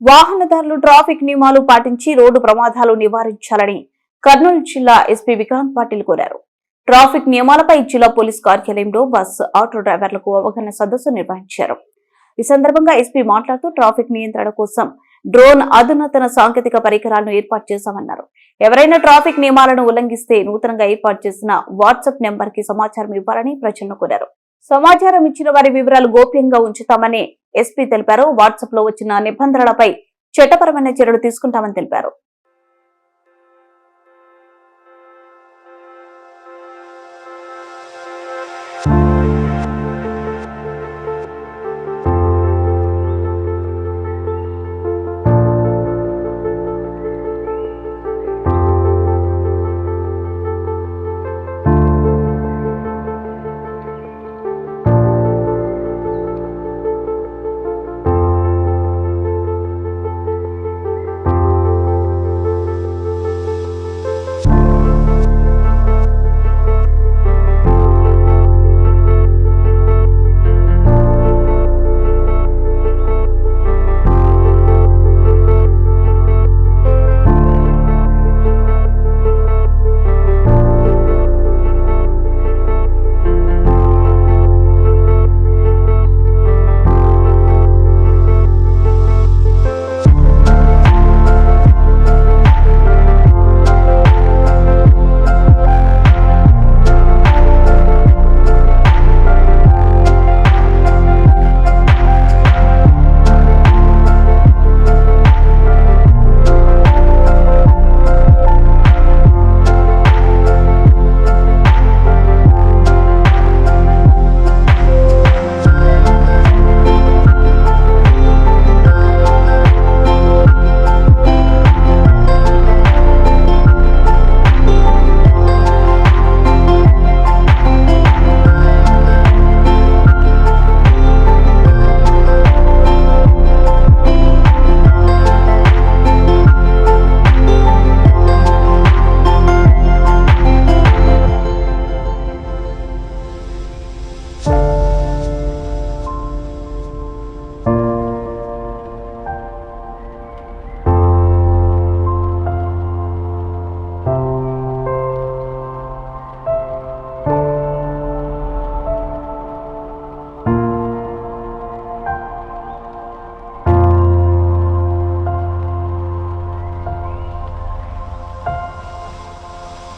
వాహనదారులు ట్రాఫిక్ నియమాలు పాటించి రోడ్డు ప్రమాదాలు నివారించాలని కర్నూలు జిల్లా ఎస్పీ విక్రాంత్ పాటిల్ కోరారు. ట్రాఫిక్ నియమాలపై జిల్లా పోలీస్ కార్యాలయంలో బస్సు ఆటో డ్రైవర్లకు అవగాహన సదస్సు నిర్వహించారు. ఈ సందర్భంగా ఎస్పీ మాట్లాడుతూ ట్రాఫిక్ నియంత్రణ కోసం డ్రోన్ అధునాతన సాంకేతిక పరికరాలను ఏర్పాటు చేశామన్నారు. ఎవరైనా ట్రాఫిక్ నియమాలను ఉల్లంఘిస్తే నూతనంగా ఏర్పాటు చేసిన వాట్సాప్ నెంబర్కి సమాచారం ఇవ్వాలని ప్రజలను కోరారు. సమాచారం ఇచ్చిన వారి వివరాలు గోప్యంగా ఉంచుతామని ఎస్పీ తెలిపారు. వాట్సాప్లో వచ్చిన నిబంధనలపై చట్టపరమైన చర్యలు తీసుకుంటామని తెలిపారు.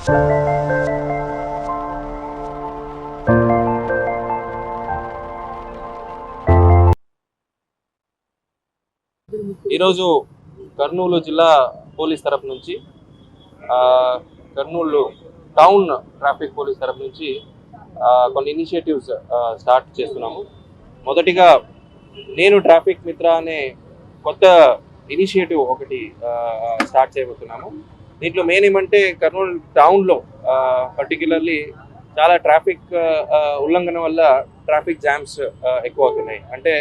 ఈరోజు కర్నూలు జిల్లా పోలీస్ తరపు నుంచి కర్నూలు టౌన్ ట్రాఫిక్ పోలీస్ తరపు నుంచి కొన్ని ఇనిషియేటివ్స్ స్టార్ట్ చేస్తున్నాము. మొదటిగా నేను ట్రాఫిక్ మిత్ర అనే కొత్త ఇనిషియేటివ్ ఒకటి స్టార్ట్ చేయబోతున్నాము. దీంట్లో మెయిన్ ఏమంటే కర్నూలు టౌన్లో పర్టికులర్లీ చాలా ట్రాఫిక్ ఉల్లంఘన వల్ల ట్రాఫిక్ జామ్స్ ఎక్కువ అవుతున్నాయి అంటే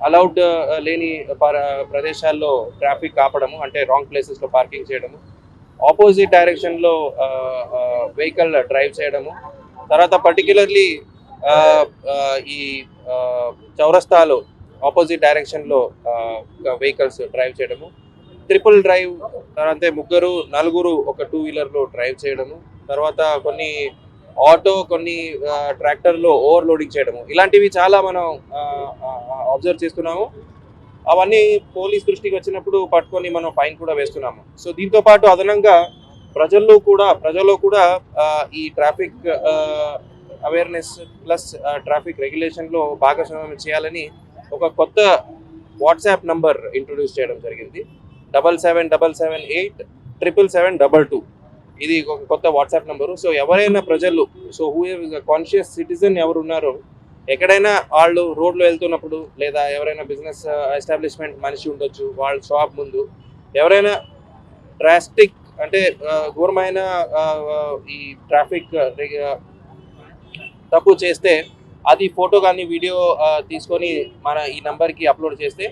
అలౌడ్ లేని ప్రదేశాల్లో ట్రాఫిక్ ఆపడము అంటే రాంగ్ ప్లేసెస్లో పార్కింగ్ చేయడము ఆపోజిట్ డైరెక్షన్లో వెహికల్ డ్రైవ్ చేయడము తర్వాత పర్టికులర్లీ ఈ చౌరస్తాలో ఆపోజిట్ డైరెక్షన్లో వెహికల్స్ డ్రైవ్ చేయడము ట్రిపుల్ డ్రైవ్ తర్వాత ముగ్గురు నలుగురు ఒక టూ వీలర్లో డ్రైవ్ చేయడము తర్వాత కొన్ని ఆటో కొన్ని ట్రాక్టర్లో ఓవర్లోడింగ్ చేయడము. ఇలాంటివి చాలా మనం అబ్జర్వ్ చేస్తున్నాము. అవన్నీ పోలీస్ దృష్టికి వచ్చినప్పుడు పట్టుకొని మనం ఫైన్ కూడా వేస్తున్నాము. సో దీంతో పాటు అదనంగా ప్రజల్లో కూడా ప్రజల్లో కూడా ఈ ట్రాఫిక్ అవేర్నెస్ ప్లస్ ట్రాఫిక్ రెగ్యులేషన్లో భాగస్వామ్యం చేయాలని ఒక కొత్త వాట్సాప్ నంబర్ ఇంట్రొడ్యూస్ చేయడం జరిగింది. Double seven double seven eight triple seven double two ఇది ఒక కొత్త వాట్సాప్ నెంబరు. సో ఎవరైనా ప్రజలు సో హూ కాన్షియస్ సిటిజన్ ఎవరు ఉన్నారో ఎక్కడైనా వాళ్ళు రోడ్లో వెళ్తున్నప్పుడు లేదా ఎవరైనా బిజినెస్ ఎస్టాబ్లిష్మెంట్ uh, మనిషి ఉండొచ్చు వాళ్ళ షాప్ ముందు ఎవరైనా డ్రాస్టిక్ అంటే uh, ఘోరమైన uh, ఈ ట్రాఫిక్ తప్పు చేస్తే అది ఫోటో కానీ వీడియో తీసుకొని మన ఈ నంబర్కి అప్లోడ్ చేస్తే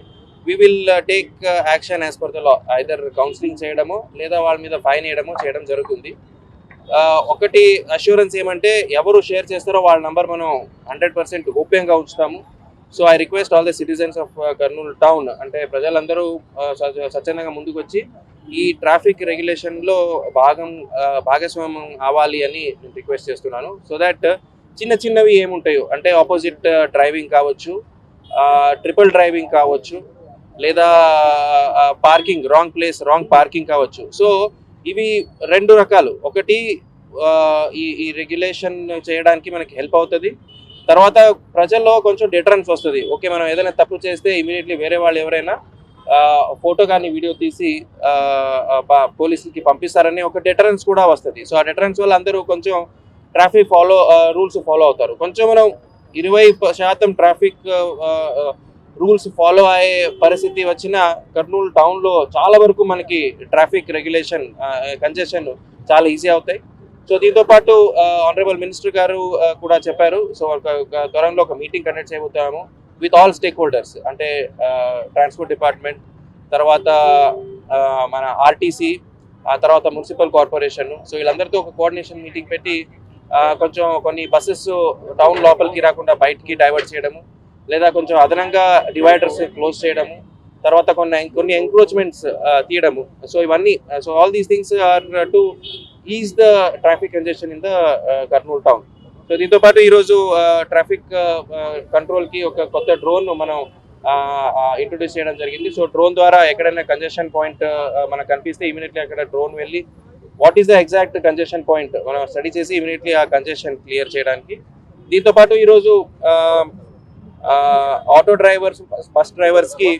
we will take action as per the law either counselling చేయడము లేదా వాళ్ళ మీద ఫైన్ వేయడము చేయడం జరుగుతుంది. Uh, ఒకటి అష్యూరెన్స్ ఏమంటే ఎవరు షేర్ చేస్తారో వాళ్ళ నంబర్ మనం హండ్రెడ్ పర్సెంట్ గోప్యంగా ఉంచుతాము. So I request all the citizens of Kurnool town అంటే ప్రజలందరూ uh, స్వచ్ఛందంగా ముందుకు వచ్చి ఈ ట్రాఫిక్ రెగ్యులేషన్లో భాగం uh, భాగస్వామ్యం అవ్వాలి అని నేను రిక్వెస్ట్ చేస్తున్నాను. సో దట్ చిన్న చిన్నవి ఏముంటాయో అంటే ఆపోజిట్ డ్రైవింగ్ కావచ్చు ట్రిపుల్ డ్రైవింగ్ కావచ్చు లేదా parking wrong place wrong parking కావచ్చు. సో ఇవి రెండు రకాలు. ఒకటి ఈ ఈ రెగ్యులేషన్ చేయడానికి మనకి హెల్ప్ అవుతుంది. తర్వాత ప్రజల్లో కొంచెం డిటరెన్స్ వస్తుంది. ఓకే మనం ఏదైనా తప్పు చేస్తే ఇమీడియట్లీ వేరే వాళ్ళు ఎవరైనా ఫోటో కానీ వీడియో తీసి పోలీసులకి పంపిస్తారని ఒక డిటరెన్స్ కూడా వస్తుంది. సో ఆ డిటరెన్స్ వల్ల అందరూ కొంచెం ట్రాఫిక్ ఫాలో రూల్స్ ఫాలో అవుతారు. కొంచెం మనం ఇరవై శాతం ట్రాఫిక్ రూల్స్ ఫాలో అయ్యే పరిస్థితి వచ్చిన కర్నూలు టౌన్లో చాలా వరకు మనకి ట్రాఫిక్ రెగ్యులేషన్ కన్జెషన్ చాలా ఈజీ అవుతాయి. సో దీంతో పాటు ఆనరబుల్ మినిస్టర్ గారు కూడా చెప్పారు. సో ఒక త్వరలో ఒక మీటింగ్ కండక్ట్ చేయబోతున్నాము విత్ ఆల్ స్టేక్ హోల్డర్స్ అంటే ట్రాన్స్పోర్ట్ డిపార్ట్మెంట్ తర్వాత మన ఆర్టీసీ ఆ తర్వాత మున్సిపల్ కార్పొరేషన్ సో వీళ్ళందరితో ఒక కోఆర్డినేషన్ మీటింగ్ పెట్టి కొంచెం కొన్ని బస్సెస్ టౌన్ లోపలికి రాకుండా బయటికి డైవర్ట్ చేయడము లేదా కొంచెం అదనంగా డివైడర్స్ క్లోజ్ చేయడము తర్వాత కొన్ని కొన్ని ఎంక్రోచ్మెంట్స్ తీయడము. సో ఇవన్నీ so all these things are to is the traffic congestion in the Kurnool town so దీంతో పాటు ఈరోజు ట్రాఫిక్ కంట్రోల్కి ఒక కొత్త డ్రోన్ మనం ఇంట్రొడ్యూస్ చేయడం జరిగింది. సో డ్రోన్ ద్వారా ఎక్కడైనా కంజెషన్ పాయింట్ మనకు కనిపిస్తే ఇమీడియట్లీ అక్కడ డ్రోన్ వెళ్ళి what is the exact congestion point మనం స్టడీ చేసి ఇమీడియట్లీ ఆ కంజెషన్ క్లియర్ చేయడానికి. దీంతో పాటు ఈరోజు ఆటో డ్రైవర్స్ బస్ డ్రైవర్స్కి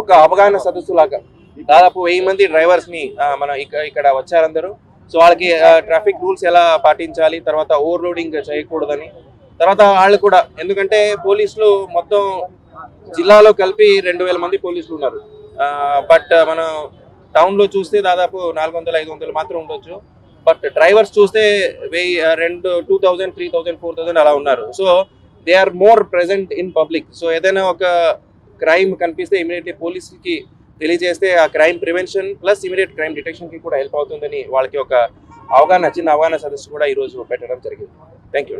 ఒక అవగాహన సదస్సు లాగా దాదాపు వెయ్యి మంది డ్రైవర్స్ని మన ఇక్కడ వచ్చారందరూ. సో వాళ్ళకి ట్రాఫిక్ రూల్స్ ఎలా పాటించాలి తర్వాత ఓవర్లోడింగ్ చేయకూడదని. తర్వాత వాళ్ళు కూడా ఎందుకంటే పోలీసులు మొత్తం జిల్లాలో కలిపి రెండు వేల మంది పోలీసులు ఉన్నారు. బట్ మనం టౌన్లో చూస్తే దాదాపు నాలుగు వందలు ఐదు వందలు మాత్రం ఉండొచ్చు. బట్ డ్రైవర్స్ చూస్తే వెయ్యి రెండు two thousand three thousand four thousand అలా ఉన్నారు. So they are more present in public. So ఏదైనా ఒక క్రైమ్ కనిపిస్తే ఇమీడియట్లీ పోలీసులకి తెలియజేస్తే ఆ crime prevention plus immediate crime డిటెక్షన్కి కూడా హెల్ప్ అవుతుందని వాళ్ళకి ఒక అవగాహన చిన్న అవగాహన సదస్సు కూడా ఈ రోజు పెట్టడం జరిగింది. Thank you